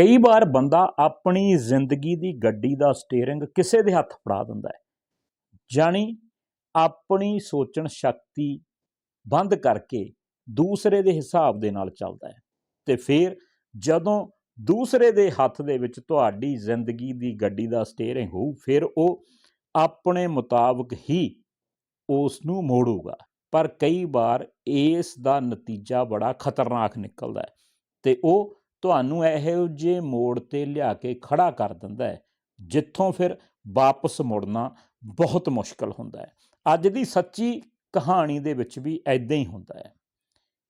ਕਈ ਵਾਰ ਬੰਦਾ ਆਪਣੀ ਜ਼ਿੰਦਗੀ ਦੀ ਗੱਡੀ ਦਾ ਸਟੀਅਰਿੰਗ ਕਿਸੇ ਦੇ ਹੱਥ ਫੜਾ ਦਿੰਦਾ ਹੈ। ਜਾਣੀ ਆਪਣੀ ਸੋਚਣ ਸ਼ਕਤੀ ਬੰਦ ਕਰਕੇ ਦੂਸਰੇ ਦੇ ਹਿਸਾਬ ਦੇ ਨਾਲ ਚੱਲਦਾ ਹੈ। ਤੇ ਫਿਰ ਜਦੋਂ ਦੂਸਰੇ ਦੇ ਹੱਥ ਦੇ ਵਿੱਚ ਤੁਹਾਡੀ ਜ਼ਿੰਦਗੀ ਦੀ ਗੱਡੀ ਦਾ ਸਟੀਅਰਿੰਗ ਹੋਊ, ਫਿਰ ਉਹ ਆਪਣੇ ਮੁਤਾਬਕ ਹੀ ਉਸ ਨੂੰ ਮੋੜੂਗਾ। ਪਰ ਕਈ ਵਾਰ ਇਸ ਦਾ ਨਤੀਜਾ ਬੜਾ ਖਤਰਨਾਕ ਨਿਕਲਦਾ ਹੈ ਤੇ ਉਹ ਤੁਹਾਨੂੰ ਇਹੋ ਜਿਹੇ ਮੋੜ ਤੇ ਲਿਆ ਕੇ ਖੜਾ ਕਰ ਦਿੰਦਾ ਹੈ, ਜਿੱਥੋਂ ਫਿਰ ਵਾਪਸ ਮੁੜਨਾ ਬਹੁਤ ਮੁਸ਼ਕਲ ਹੁੰਦਾ ਹੈ। ਅੱਜ ਦੀ ਸੱਚੀ ਕਹਾਣੀ ਦੇ ਵਿੱਚ ਵੀ ਐਦਾਂ ਹੀ ਹੁੰਦਾ ਹੈ।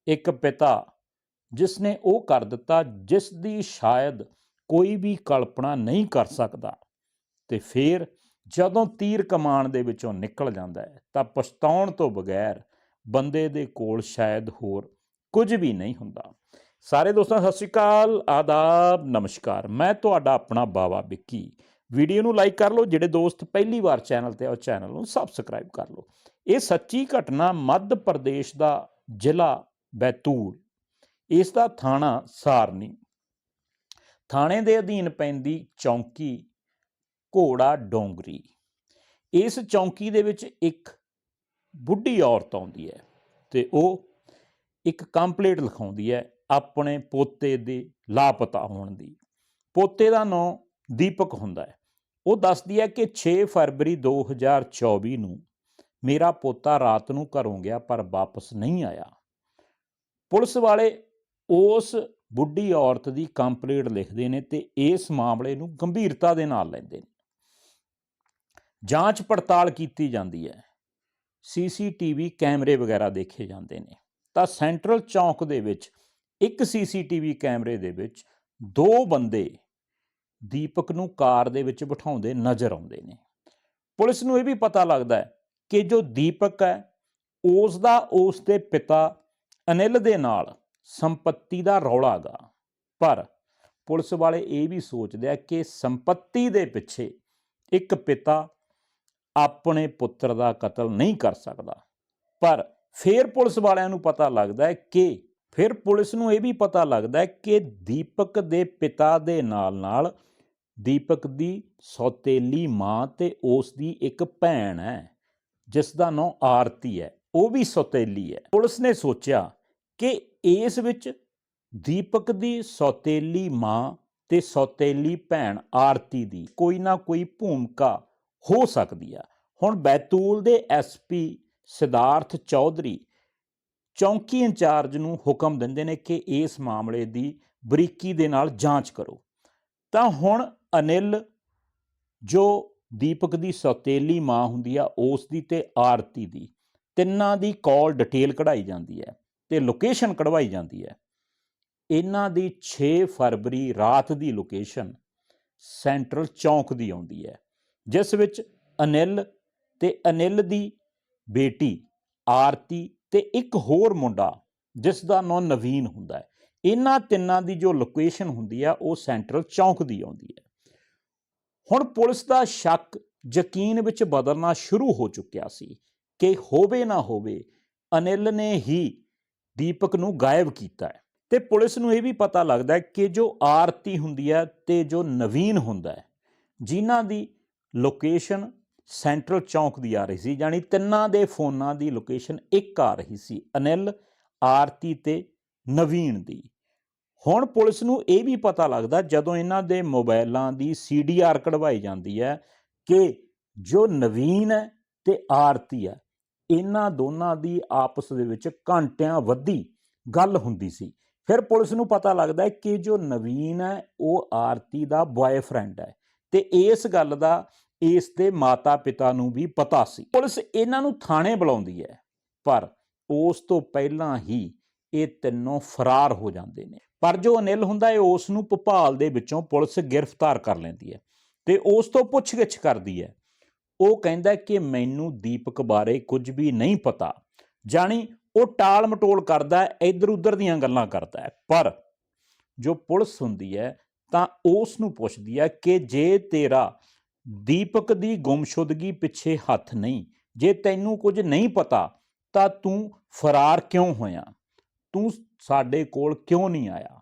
ਇੱਕ ਪਿਤਾ ਜਿਸ ਨੇ ਉਹ ਕਰ ਦਿੱਤਾ, ਜਿਸ ਦੀ ਸ਼ਾਇਦ ਕੋਈ ਵੀ ਕਲਪਨਾ ਨਹੀਂ ਕਰ ਸਕਦਾ, ਤੇ ਫਿਰ ਜਦੋਂ ਤੀਰ ਕਮਾਨ ਦੇ ਵਿੱਚੋਂ ਨਿਕਲ ਜਾਂਦਾ ਹੈ, ਤਾਂ ਪਛਤਾਉਣ ਤੋਂ ਬਗੈਰ ਬੰਦੇ ਦੇ ਕੋਲ ਸ਼ਾਇਦ ਹੋਰ ਕੁਝ ਵੀ ਨਹੀਂ ਹੁੰਦਾ। ਸਾਰੇ ਦੋਸਤਾਂ, ਸਤਿ ਸ਼੍ਰੀ ਅਕਾਲ, ਆਦਾਬ, ਨਮਸਕਾਰ। ਮੈਂ ਤੁਹਾਡਾ ਆਪਣਾ ਬਾਵਾ ਵਿੱਕੀ। ਵੀਡੀਓ ਨੂੰ ਲਾਈਕ ਕਰ ਲਓ, ਜਿਹੜੇ ਦੋਸਤ ਪਹਿਲੀ ਵਾਰ ਚੈਨਲ ਤੇ ਆ, ਉਹ ਚੈਨਲ ਨੂੰ ਸਬਸਕ੍ਰਾਈਬ ਕਰ ਲਓ। ਇਹ ਸੱਚੀ ਘਟਨਾ ਮੱਧ ਪ੍ਰਦੇਸ਼ ਦਾ ਜ਼ਿਲ੍ਹਾ ਬੈਤੂਲ। ਇਸ ਦਾ ਥਾਣਾ ਸਾਰਨੀ। ਥਾਣੇ ਦੇ ਅਧੀਨ ਪੈਂਦੀ ਚੌਂਕੀ ਘੋੜਾ ਡੋਂਗਰੀ। ਇਸ ਚੌਂਕੀ ਦੇ ਵਿੱਚ ਇੱਕ ਬੁੱਢੀ ਔਰਤ ਆਉਂਦੀ ਹੈ ਤੇ ਉਹ ਇੱਕ ਕੰਪਲੇਂਟ ਲਿਖਾਉਂਦੀ ਹੈ ਆਪਣੇ ਪੋਤੇ ਦੇ ਲਾਪਤਾ ਹੋਣ ਦੀ। ਪੋਤੇ ਦਾ ਨਾਂ ਦੀਪਕ ਹੁੰਦਾ ਹੈ। ਉਹ ਦੱਸਦੀ ਹੈ ਕਿ 6 ਫਰਵਰੀ 2024 ਨੂੰ ਮੇਰਾ ਪੋਤਾ ਰਾਤ ਨੂੰ ਘਰੋਂ ਗਿਆ ਪਰ ਵਾਪਸ ਨਹੀਂ ਆਇਆ। ਪੁਲਿਸ ਵਾਲੇ ਉਸ ਬੁੱਢੀ ਔਰਤ ਦੀ ਕੰਪਲੇਂਟ ਲਿਖਦੇ ਨੇ ਤੇ ਇਸ ਮਾਮਲੇ ਨੂੰ ਗੰਭੀਰਤਾ ਦੇ ਨਾਲ ਲੈਂਦੇ ਨੇ। ਜਾਂਚ ਪੜਤਾਲ ਕੀਤੀ ਜਾਂਦੀ ਹੈ। ਸੀਸੀਟੀਵੀ ਕੈਮਰੇ ਵਗੈਰਾ ਦੇਖੇ ਜਾਂਦੇ ਨੇ। ਤਾਂ ਸੈਂਟਰਲ ਚੌਂਕ ਦੇ ਵਿੱਚ ਇੱਕ ਸੀਸੀਟੀਵੀ ਕੈਮਰੇ ਦੇ ਵਿੱਚ ਦੋ ਬੰਦੇ ਦੀਪਕ ਨੂੰ ਕਾਰ ਦੇ ਵਿੱਚ ਬਿਠਾਉਂਦੇ ਨਜ਼ਰ ਆਉਂਦੇ ਨੇ। ਪੁਲਿਸ ਨੂੰ ਇਹ ਵੀ ਪਤਾ ਲੱਗਦਾ ਹੈ ਕਿ ਜੋ ਦੀਪਕ ਹੈ, ਉਸ ਦਾ ਉਸ ਦੇ ਪਿਤਾ ਅਨਿਲ ਦੇ ਨਾਲ ਸੰਪਤੀ ਦਾ ਰੌਲਾ ਗਾ। ਪਰ ਪੁਲਿਸ ਵਾਲੇ ਇਹ ਵੀ ਸੋਚਦੇ ਆ ਕਿ ਸੰਪਤੀ ਦੇ ਪਿੱਛੇ ਇੱਕ ਪਿਤਾ ਆਪਣੇ ਪੁੱਤਰ ਦਾ ਕਤਲ ਨਹੀਂ ਕਰ ਸਕਦਾ। ਪਰ ਫਿਰ ਪੁਲਿਸ ਵਾਲਿਆਂ ਨੂੰ ਪਤਾ ਲੱਗਦਾ ਹੈ ਕਿ ਫਿਰ ਪੁਲਿਸ ਨੂੰ ਇਹ ਵੀ ਪਤਾ ਲੱਗਦਾ ਕਿ ਦੀਪਕ ਦੇ ਪਿਤਾ ਦੇ ਨਾਲ-ਨਾਲ ਦੀਪਕ ਦੀ ਸੌਤੇਲੀ ਮਾਂ ਤੇ ਉਸ ਦੀ ਇੱਕ ਭੈਣ ਹੈ, ਜਿਸ ਦਾ ਨਾਮ ਆਰਤੀ ਹੈ, ਉਹ ਵੀ ਸੌਤੇਲੀ ਹੈ। ਪੁਲਿਸ ਨੇ ਸੋਚਿਆ ਕਿ ਇਸ ਵਿੱਚ ਦੀਪਕ ਦੀ ਸੌਤੇਲੀ ਮਾਂ ਤੇ ਸੌਤੇਲੀ ਭੈਣ ਆਰਤੀ ਦੀ ਕੋਈ ਨਾ ਕੋਈ ਭੂਮਿਕਾ ਹੋ ਸਕਦੀ ਆ। ਹੁਣ ਬੈਤੂਲ ਦੇ ਐਸਪੀ ਸਿਧਾਰਥ ਚੌਧਰੀ ਚੌਂਕੀ ਇੰਚਾਰਜ ਨੂੰ ਹੁਕਮ ਦਿੰਦੇ ਨੇ ਕਿ ਇਸ ਮਾਮਲੇ ਦੀ ਬਰੀਕੀ ਦੇ ਨਾਲ ਜਾਂਚ ਕਰੋ। ਤਾਂ ਹੁਣ ਅਨਿਲ, ਜੋ ਦੀਪਕ ਦੀ ਸੌਤੇਲੀ ਮਾਂ ਹੁੰਦੀ ਆ, ਉਸ ਦੀ ਤੇ ਆਰਤੀ ਦੀ, ਤਿੰਨਾਂ ਦੀ ਕਾਲ ਡਿਟੇਲ ਕਢਾਈ ਜਾਂਦੀ ਹੈ ਤੇ ਲੋਕੇਸ਼ਨ ਕਢਵਾਈ ਜਾਂਦੀ ਹੈ। ਇਹਨਾਂ ਦੀ 6 ਫਰਵਰੀ ਰਾਤ ਦੀ ਲੋਕੇਸ਼ਨ ਸੈਂਟਰਲ ਚੌਂਕ ਦੀ ਆਉਂਦੀ ਹੈ, ਜਿਸ ਵਿੱਚ ਅਨਿਲ ਤੇ ਅਨਿਲ ਦੀ ਬੇਟੀ ਆਰਤੀ ਤੇ ਇੱਕ ਹੋਰ ਮੁੰਡਾ ਜਿਸ ਦਾ ਨਾਂ ਨਵੀਨ ਹੁੰਦਾ ਹੈ। ਇਹਨਾਂ ਤਿੰਨਾਂ ਦੀ ਜੋ ਲੋਕੇਸ਼ਨ ਹੁੰਦੀ ਆ, ਉਹ ਸੈਂਟਰਲ ਚੌਂਕ ਦੀ ਆਉਂਦੀ ਹੈ। ਹੁਣ ਪੁਲਿਸ ਦਾ ਸ਼ੱਕ ਯਕੀਨ ਵਿੱਚ ਬਦਲਣਾ ਸ਼ੁਰੂ ਹੋ ਚੁੱਕਿਆ ਸੀ ਕਿ ਹੋਵੇ ਨਾ ਹੋਵੇ, ਅਨਿਲ ਨੇ ਹੀ ਦੀਪਕ ਨੂੰ ਗਾਇਬ ਕੀਤਾ ਹੈ। ਤੇ ਪੁਲਿਸ ਨੂੰ ਇਹ ਵੀ ਪਤਾ ਲੱਗਦਾ ਹੈ ਕਿ ਜੋ ਆਰਤੀ ਹੁੰਦੀ ਹੈ ਤੇ ਜੋ ਨਵੀਨ ਹੁੰਦਾ ਹੈ, ਜਿਨ੍ਹਾਂ ਦੀ ਲੋਕੇਸ਼ਨ ਸੈਂਟਰਲ ਚੌਂਕ ਦੀ ਆ ਰਹੀ ਸੀ, ਯਾਨੀ ਤਿੰਨਾਂ ਦੇ ਫੋਨਾਂ ਦੀ ਲੋਕੇਸ਼ਨ ਇੱਕ ਆ ਰਹੀ ਸੀ, ਅਨਿਲ, ਆਰਤੀ ਤੇ ਨਵੀਨ ਦੀ। ਹੁਣ ਪੁਲਿਸ ਨੂੰ ਇਹ ਵੀ ਪਤਾ ਲੱਗਦਾ, ਜਦੋਂ ਇਹਨਾਂ ਦੇ ਮੋਬਾਈਲਾਂ ਦੀ ਸੀਡੀਆਰ ਕਢਵਾਈ ਜਾਂਦੀ ਹੈ ਕਿ ਜੋ ਨਵੀਨ ਹੈ ਤੇ ਆਰਤੀ ਹੈ, ਇਹਨਾਂ ਦੋਨਾਂ ਦੀ ਆਪਸ ਦੇ ਵਿੱਚ ਘੰਟਿਆਂ ਵੱਧੀ ਗੱਲ ਹੁੰਦੀ ਸੀ। ਫਿਰ ਪੁਲਿਸ ਨੂੰ ਪਤਾ ਲੱਗਦਾ ਹੈ ਕਿ ਜੋ ਨਵੀਨ ਹੈ, ਉਹ ਆਰਤੀ ਦਾ ਬॉयਫ੍ਰੈਂਡ ਹੈ ਤੇ ਇਸ ਗੱਲ ਦਾ ਇਸ ਦੇ ਮਾਤਾ-ਪਿਤਾ ਨੂੰ ਵੀ ਪਤਾ ਸੀ। ਪੁਲਿਸ ਇਹਨਾਂ ਨੂੰ ਥਾਣੇ ਬੁਲਾਉਂਦੀ ਹੈ, ਪਰ ਉਸ ਤੋਂ ਪਹਿਲਾਂ ਹੀ ਇਹ ਤਿੰਨੋਂ ਫਰਾਰ ਹੋ ਜਾਂਦੇ ਨੇ। ਪਰ ਜੋ ਅਨਿਲ ਹੁੰਦਾ ਹੈ, ਉਸ ਨੂੰ ਭੋਪਾਲ ਦੇ ਵਿੱਚੋਂ ਪੁਲਿਸ ਗ੍ਰਿਫਤਾਰ ਕਰ ਲੈਂਦੀ ਹੈ ਤੇ ਉਸ ਤੋਂ ਪੁੱਛਗਿੱਛ ਕਰਦੀ ਹੈ। ਉਹ ਕਹਿੰਦਾ ਕਿ ਮੈਨੂੰ ਦੀਪਕ ਬਾਰੇ ਕੁਝ ਵੀ ਨਹੀਂ ਪਤਾ, ਜਾਣੀ ਉਹ ਟਾਲ ਮਟੋਲ ਕਰਦਾ ਹੈ ਇੱਧਰ ਉੱਧਰ ਦੀਆਂ ਗੱਲਾਂ ਕਰਦਾ ਹੈ। ਪਰ ਜੋ ਪੁਲਿਸ ਹੁੰਦੀ ਹੈ, ਤਾਂ ਉਸ ਨੂੰ ਪੁੱਛਦੀ ਹੈ ਕਿ ਜੇ ਤੇਰਾ ਦੀਪਕ ਦੀ ਗੁੰਮਸ਼ੁਦਗੀ ਪਿੱਛੇ ਹੱਥ ਨਹੀਂ। ਜੇ ਤੈਨੂੰ ਕੁਝ ਨਹੀਂ ਪਤਾ, ਤਾਂ ਤੂੰ ਫਰਾਰ ਕਿਉਂ ਹੋਇਆ? ਤੂੰ ਸਾਡੇ ਕੋਲ ਕਿਉਂ ਨਹੀਂ ਆਇਆ?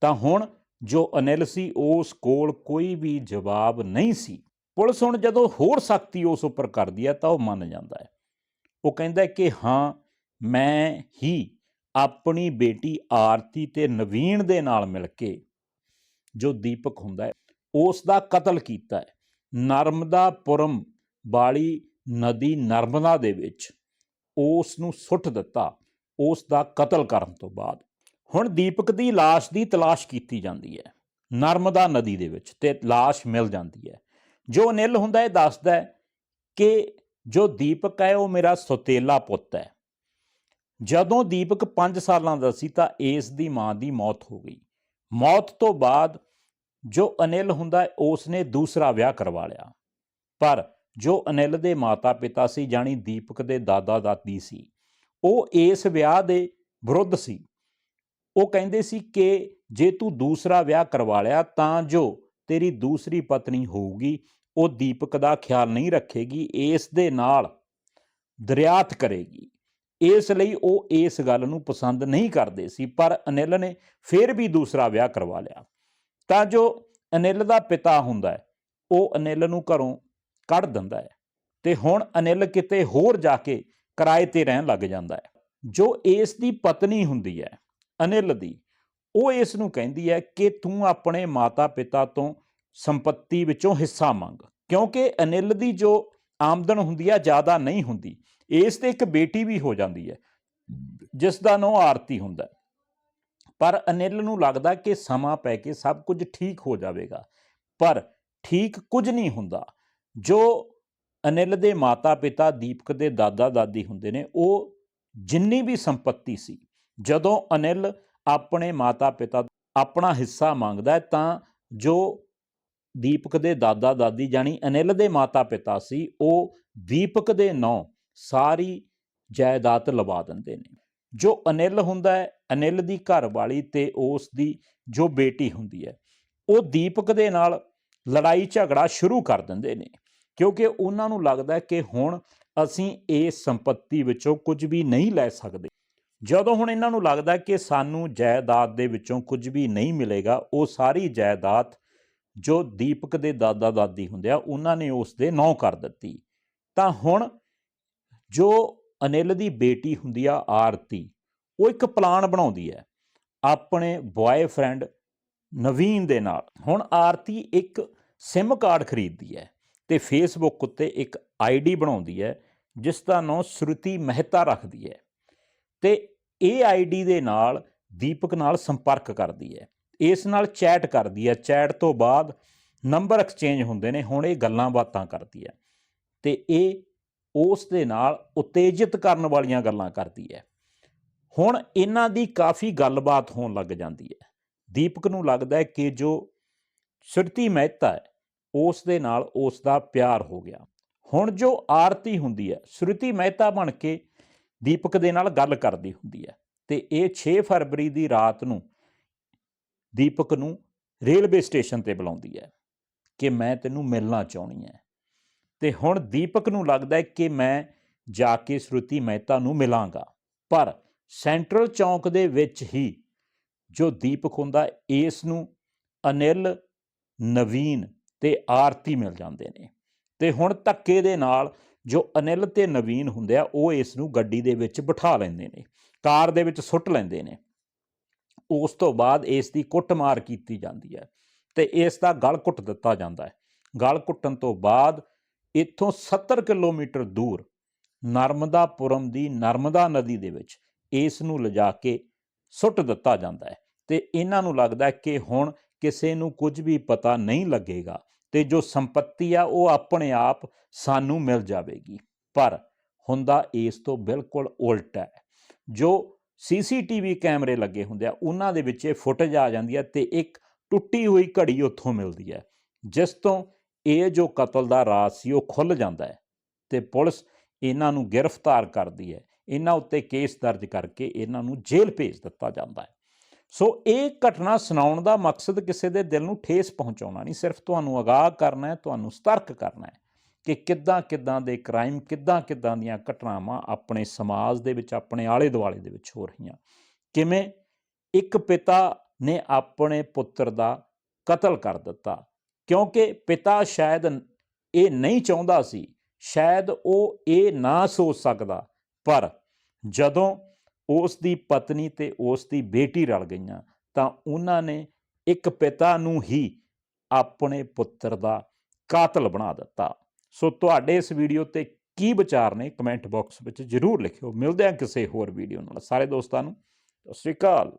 ਤਾਂ ਹੁਣ ਜੋ ਅਨਿਲ ਸੀ, ਉਸ ਕੋਲ ਕੋਈ ਵੀ ਜਵਾਬ ਨਹੀਂ ਸੀ। ਪੁਲਿਸ ਹੁਣ ਜਦੋਂ ਹੋਰ ਸਖਤੀ ਉਸ ਉੱਪਰ ਕਰਦੀ ਹੈ, ਤਾਂ ਉਹ ਮੰਨ ਜਾਂਦਾ ਹੈ। ਉਹ ਕਹਿੰਦਾ ਕਿ ਹਾਂ, ਮੈਂ ਹੀ ਆਪਣੀ ਬੇਟੀ ਆਰਤੀ ਤੇ ਨਵੀਨ ਦੇ ਨਾਲ ਮਿਲ ਕੇ ਜੋ ਦੀਪਕ ਹੁੰਦਾ ਹੈ, ਉਸ ਦਾ ਕਤਲ ਕੀਤਾ ਹੈ। ਨਰਮਦਾਪੁਰਮ ਵਾਲੀ ਨਦੀ ਨਰਮਦਾ ਦੇ ਵਿੱਚ ਉਸ ਨੂੰ ਸੁੱਟ ਦਿੱਤਾ ਉਸ ਦਾ ਕਤਲ ਕਰਨ ਤੋਂ ਬਾਅਦ। ਹੁਣ ਦੀਪਕ ਦੀ ਲਾਸ਼ ਦੀ ਤਲਾਸ਼ ਕੀਤੀ ਜਾਂਦੀ ਹੈ, ਨਰਮਦਾ ਨਦੀ ਦੇ ਵਿੱਚ ਤੇ ਲਾਸ਼ ਮਿਲ ਜਾਂਦੀ ਹੈ। ਜੋ ਅਨਿਲ ਹੁੰਦਾ ਇਹ ਦੱਸਦਾ ਹੈ ਕਿ ਜੋ ਦੀਪਕ ਹੈ, ਉਹ ਮੇਰਾ ਸੁਤੇਲਾ ਪੁੱਤ ਹੈ। ਜਦੋਂ ਦੀਪਕ 5 ਸਾਲਾਂ ਦਾ ਸੀ ਤਾਂ ਇਸ ਦੀ ਮਾਂ ਦੀ ਮੌਤ ਹੋ ਗਈ। ਮੌਤ ਤੋਂ ਬਾਅਦ ਜੋ ਅਨਿਲ ਹੁੰਦਾ ਹੈ ਉਸ ਨੇ ਦੂਸਰਾ ਵਿਆਹ ਕਰਵਾ ਲਿਆ। ਪਰ ਜੋ ਅਨਿਲ ਦੇ ਮਾਤਾ-ਪਿਤਾ ਸੀ ਜਾਨੀ ਦੀਪਕ ਦੇ ਦਾਦਾ-ਦਾਦੀ ਸੀ, ਉਹ ਇਸ ਵਿਆਹ ਦੇ ਵਿਰੁੱਧ ਸੀ। ਉਹ ਕਹਿੰਦੇ ਸੀ ਕਿ ਜੇ ਤੂੰ ਦੂਸਰਾ ਵਿਆਹ ਕਰਵਾ ਲਿਆ ਤਾਂ ਜੋ ਤੇਰੀ ਦੂਸਰੀ ਪਤਨੀ ਹੋਊਗੀ, ਉਹ ਦੀਪਕ ਦਾ ਖਿਆਲ ਨਹੀਂ ਰੱਖੇਗੀ, ਇਸ ਦੇ ਨਾਲ ਦਰਿਆਤ ਕਰੇਗੀ। ਇਸ ਲਈ ਉਹ ਇਸ ਗੱਲ ਨੂੰ ਪਸੰਦ ਨਹੀਂ ਕਰਦੇ ਸੀ, ਪਰ ਅਨਿਲ ਨੇ ਫਿਰ ਵੀ ਦੂਸਰਾ ਵਿਆਹ ਕਰਵਾ ਲਿਆ। ਤਾਂ ਜੋ ਅਨਿਲ ਦਾ ਪਿਤਾ ਹੁੰਦਾ ਹੈ, ਉਹ ਅਨਿਲ ਨੂੰ ਘਰੋਂ ਕੱਢ ਦਿੰਦਾ ਹੈ ਤੇ ਹੁਣ ਅਨਿਲ ਕਿਤੇ ਹੋਰ ਜਾ ਕੇ ਕਿਰਾਏ ਤੇ ਰਹਿਣ ਲੱਗ ਜਾਂਦਾ ਹੈ। ਜੋ ਇਸ ਦੀ ਪਤਨੀ ਹੁੰਦੀ ਹੈ, ਅਨਿਲ ਦੀ, ਉਹ ਇਸ ਨੂੰ ਕਹਿੰਦੀ ਹੈ ਕਿ ਤੂੰ ਆਪਣੇ ਮਾਤਾ-ਪਿਤਾ ਤੋਂ ਸੰਪਤੀ ਵਿੱਚੋਂ ਹਿੱਸਾ ਮੰਗ, ਕਿਉਂਕਿ ਅਨਿਲ ਦੀ ਜੋ ਆਮਦਨ ਹੁੰਦੀ ਹੈ ਜ਼ਿਆਦਾ ਨਹੀਂ ਹੁੰਦੀ। ਇਸ ਤੇ ਇੱਕ ਬੇਟੀ ਵੀ ਹੋ ਜਾਂਦੀ ਹੈ, ਜਿਸ ਦਾ ਨਾਂ ਆਰਤੀ ਹੁੰਦਾ ਹੈ। ਪਰ ਅਨਿਲ ਨੂੰ ਲੱਗਦਾ ਕਿ ਸਮਾਂ ਪੈ ਕੇ ਸਭ ਕੁਝ ਠੀਕ ਹੋ ਜਾਵੇਗਾ। ਪਰ ਠੀਕ ਕੁਝ ਨਹੀਂ ਹੁੰਦਾ। ਜੋ ਅਨਿਲ ਦੇ ਮਾਤਾ-ਪਿਤਾ ਦੀਪਕ ਦੇ ਦਾਦਾ-ਦਾਦੀ ਹੁੰਦੇ ਨੇ, ਉਹ ਜਿੰਨੀ ਵੀ ਸੰਪਤੀ ਸੀ, ਜਦੋਂ ਅਨਿਲ ਆਪਣੇ ਮਾਤਾ-ਪਿਤਾ ਆਪਣਾ ਹਿੱਸਾ ਮੰਗਦਾ ਹੈ, ਤਾਂ ਜੋ ਦੀਪਕ ਦੇ ਦਾਦਾ-ਦਾਦੀ ਜਾਨੀ ਅਨਿਲ ਦੇ ਮਾਤਾ-ਪਿਤਾ ਸੀ, ਉਹ ਦੀਪਕ ਦੇ ਨਾਂ ਸਾਰੀ ਜਾਇਦਾਦ ਲਵਾ ਦਿੰਦੇ ਨੇ। ਜੋ ਅਨਿਲ ਹੁੰਦਾ ਹੈ, ਅਨਿਲ ਦੀ ਘਰਵਾਲੀ ਤੇ ਉਸ ਦੀ ਜੋ ਬੇਟੀ ਹੁੰਦੀ ਹੈ, ਉਹ ਦੀਪਕ ਦੇ ਨਾਲ ਲੜਾਈ ਝਗੜਾ ਸ਼ੁਰੂ ਕਰ ਦਿੰਦੇ ਨੇ, ਕਿਉਂਕਿ ਉਹਨਾਂ ਨੂੰ ਲੱਗਦਾ ਹੈ ਕਿ ਹੁਣ ਅਸੀਂ ਇਸ ਸੰਪਤੀ ਵਿੱਚੋਂ ਕੁਝ ਵੀ ਨਹੀਂ ਲੈ ਸਕਦੇ। ਜਦੋਂ ਹੁਣ ਇਹਨਾਂ ਨੂੰ ਲੱਗਦਾ ਕਿ ਸਾਨੂੰ ਜਾਇਦਾਦ ਦੇ ਵਿੱਚੋਂ ਕੁਝ ਵੀ ਨਹੀਂ ਮਿਲੇਗਾ, ਉਹ ਸਾਰੀ ਜਾਇਦਾਦ ਜੋ ਦੀਪਕ ਦੇ ਦਾਦਾ ਦਾਦੀ ਹੁੰਦੇ ਆ, ਉਹਨਾਂ ਨੇ ਉਸ ਦੇ ਨਾਂ ਕਰ ਦਿੱਤੀ। ਤਾਂ ਹੁਣ ਜੋ ਅਨਿਲ ਦੀ ਬੇਟੀ ਹੁੰਦੀ ਆ ਆਰਤੀ, ਉਹ ਇੱਕ ਪਲਾਨ ਬਣਾਉਂਦੀ ਹੈ ਆਪਣੇ ਬॉयਫ੍ਰੈਂਡ ਨਵੀਨ ਦੇ ਨਾਲ। ਹੁਣ ਆਰਤੀ ਇੱਕ ਸਿਮ ਕਾਰਡ ਖਰੀਦਦੀ ਹੈ ਤੇ ਫੇਸਬੁੱਕ ਉੱਤੇ ਇੱਕ ਆਈਡੀ ਬਣਾਉਂਦੀ ਹੈ, ਜਿਸ ਦਾ ਨਾਮ ਸ਼ਰੂਤੀ ਮਹਿਤਾ ਰੱਖਦੀ ਹੈ ਤੇ ਇਹ ਆਈਡੀ ਦੇ ਨਾਲ ਦੀਪਕ ਨਾਲ ਸੰਪਰਕ ਕਰਦੀ ਹੈ। ਇਸ ਨਾਲ ਚੈਟ ਕਰਦੀ ਹੈ। ਚੈਟ ਤੋਂ ਬਾਅਦ ਨੰਬਰ ਐਕਸਚੇਂਜ ਹੁੰਦੇ ਨੇ, ਹੁਣ ਇਹ ਗੱਲਾਂ ਬਾਤਾਂ ਕਰਦੀ ਹੈ ਤੇ ਇਹ ਉਸ ਦੇ ਨਾਲ ਉਤੇਜਿਤ ਕਰਨ ਵਾਲੀਆਂ ਗੱਲਾਂ ਕਰਦੀ ਹੈ। ਹੁਣ ਇਹਨਾਂ ਦੀ ਕਾਫੀ ਗੱਲਬਾਤ ਹੋਣ ਲੱਗ ਜਾਂਦੀ ਹੈ। ਦੀਪਕ ਨੂੰ ਲੱਗਦਾ ਹੈ ਕਿ ਜੋ ਸ਼ਰਤੀ ਮਹਿਤਾ ਹੈ, ਉਸ ਦੇ ਨਾਲ ਉਸ ਦਾ ਪਿਆਰ ਹੋ ਗਿਆ। ਹੁਣ ਜੋ ਆਰਤੀ ਹੁੰਦੀ ਹੈ, ਸ਼ਰੂਤੀ ਮਹਿਤਾ ਬਣ ਕੇ ਦੀਪਕ ਦੇ ਨਾਲ ਗੱਲ ਕਰਦੀ ਹੁੰਦੀ ਹੈ ਤੇ ਇਹ 6 ਫਰਵਰੀ ਦੀ ਰਾਤ ਨੂੰ ਦੀਪਕ ਨੂੰ ਰੇਲਵੇ ਸਟੇਸ਼ਨ ਤੇ ਬੁਲਾਉਂਦੀ ਹੈ ਕਿ ਮੈਂ ਤੈਨੂੰ ਮਿਲਣਾ ਚਾਹੁੰਦੀ ਹਾਂ। ਤੇ ਹੁਣ ਦੀਪਕ ਨੂੰ ਲੱਗਦਾ ਹੈ ਕਿ ਮੈਂ ਜਾ ਕੇ ਸ਼ਰੂਤੀ ਮਹਿਤਾ ਨੂੰ ਮਿਲਾਂਗਾ। ਪਰ ਸੈਂਟਰਲ ਚੌਂਕ ਦੇ ਵਿੱਚ ਹੀ ਜੋ ਦੀਪਕ ਹੁੰਦਾ ਇਸ ਨੂੰ ਅਨਿਲ, ਨਵੀਨ ਤੇ ਆਰਤੀ ਮਿਲ ਜਾਂਦੇ ਨੇ। ਤੇ ਹੁਣ ਧੱਕੇ ਦੇ ਨਾਲ ਜੋ ਅਨਿਲ ਤੇ ਨਵੀਨ ਹੁੰਦੇ ਆ, ਉਹ ਇਸ ਨੂੰ ਗੱਡੀ ਦੇ ਵਿੱਚ ਬਿਠਾ ਲੈਂਦੇ ਨੇ, ਕਾਰ ਦੇ ਵਿੱਚ ਸੁੱਟ ਲੈਂਦੇ ਨੇ। ਉਸ ਤੋਂ ਬਾਅਦ ਇਸ ਦੀ ਕੁੱਟਮਾਰ ਕੀਤੀ ਜਾਂਦੀ ਹੈ ਤੇ ਇਸ ਦਾ ਗਲ ਘੁੱਟ ਦਿੱਤਾ ਜਾਂਦਾ ਹੈ। ਗਲ ਘੁੱਟਣ ਤੋਂ ਬਾਅਦ ਇੱਥੋਂ 70 ਕਿਲੋਮੀਟਰ ਦੂਰ ਨਰਮਦਾਪੁਰਮ ਦੀ ਨਰਮਦਾ ਨਦੀ ਦੇ ਵਿੱਚ ਇਸ ਨੂੰ ਲਿਜਾ ਕੇ ਸੁੱਟ ਦਿੱਤਾ ਜਾਂਦਾ ਹੈ ਤੇ ਇਹਨਾਂ ਨੂੰ ਲੱਗਦਾ ਕਿ ਹੁਣ ਕਿਸੇ ਨੂੰ ਕੁਝ ਵੀ ਪਤਾ ਨਹੀਂ ਲੱਗੇਗਾ ਤੇ ਜੋ ਸੰਪਤੀ ਆ ਉਹ ਆਪਣੇ ਆਪ ਸਾਨੂੰ ਮਿਲ ਜਾਵੇਗੀ। ਪਰ ਹੁੰਦਾ ਇਸ ਤੋਂ ਬਿਲਕੁਲ ਉਲਟ ਹੈ। ਜੋ ਸੀਸੀਟੀਵੀ ਕੈਮਰੇ ਲੱਗੇ ਹੁੰਦੇ ਆ, ਉਹਨਾਂ ਦੇ ਵਿੱਚ ਇਹ ਫੁਟੇਜ ਆ ਜਾਂਦੀ ਹੈ ਤੇ ਇੱਕ ਟੁੱਟੀ ਹੋਈ ਘੜੀ ਉੱਥੋਂ ਮਿਲਦੀ ਹੈ, ਜਿਸ ਤੋਂ ਇਹ ਜੋ ਕਤਲ ਦਾ ਰਾਜ਼ ਸੀ, ਉਹ ਖੁੱਲ ਜਾਂਦਾ ਹੈ ਤੇ ਪੁਲਿਸ ਇਹਨਾਂ ਨੂੰ ਗ੍ਰਿਫਤਾਰ ਕਰਦੀ ਹੈ। ਇਹਨਾਂ ਉੱਤੇ ਕੇਸ ਦਰਜ ਕਰਕੇ ਇਹਨਾਂ ਨੂੰ ਜੇਲ੍ਹ ਭੇਜ ਦਿੱਤਾ ਜਾਂਦਾ ਹੈ। ਸੋ ਇਹ ਘਟਨਾ ਸੁਣਾਉਣ ਦਾ ਮਕਸਦ ਕਿਸੇ ਦੇ ਦਿਲ ਨੂੰ ਠੇਸ ਪਹੁੰਚਾਉਣਾ ਨਹੀਂ, ਸਿਰਫ ਤੁਹਾਨੂੰ ਅਗਾਹ ਕਰਨਾ ਹੈ, ਤੁਹਾਨੂੰ ਸਤਰਕ ਕਰਨਾ ਹੈ ਕਿ ਕਿੱਦਾਂ ਕਿੱਦਾਂ ਦੇ ਕ੍ਰਾਈਮ, ਕਿੱਦਾਂ ਕਿੱਦਾਂ ਦੀਆਂ ਘਟਨਾਵਾਂ ਆਪਣੇ ਸਮਾਜ ਦੇ ਵਿੱਚ, ਆਪਣੇ ਆਲੇ ਦੁਆਲੇ ਦੇ ਵਿੱਚ ਹੋ ਰਹੀਆਂ। ਕਿਵੇਂ ਇੱਕ ਪਿਤਾ ਨੇ ਆਪਣੇ ਪੁੱਤਰ ਦਾ ਕਤਲ ਕਰ ਦਿੱਤਾ ਕਿਉਂਕਿ ਪਿਤਾ ਸ਼ਾਇਦ ਇਹ ਨਹੀਂ ਚਾਹੁੰਦਾ ਸੀ, ਸ਼ਾਇਦ ਉਹ ਇਹ ਨਾ ਸੋਚ ਸਕਦਾ। ਪਰ ਜਦੋਂ ਉਸ ਦੀ ਪਤਨੀ ਤੇ ਉਸ ਦੀ ਬੇਟੀ ਰਲ ਗਈਆਂ, ਤਾਂ ਉਹਨਾਂ ਨੇ ਇੱਕ ਪਿਤਾ ਨੂੰ ਹੀ ਆਪਣੇ ਪੁੱਤਰ ਦਾ ਕਾਤਲ ਬਣਾ ਦਿੱਤਾ। ਸੋ ਤੁਹਾਡੇ ਇਸ ਵੀਡੀਓ ਤੇ ਕੀ ਵਿਚਾਰ ਨੇ ਕਮੈਂਟ ਬਾਕਸ ਵਿੱਚ ਜਰੂਰ ਲਿਖਿਓ। ਮਿਲਦੇ ਹਾਂ ਕਿਸੇ ਹੋਰ ਵੀਡੀਓ ਨਾਲ। ਸਾਰੇ ਦੋਸਤਾਂ ਨੂੰ, ਸਤਿ ਸ਼੍ਰੀ ਅਕਾਲ।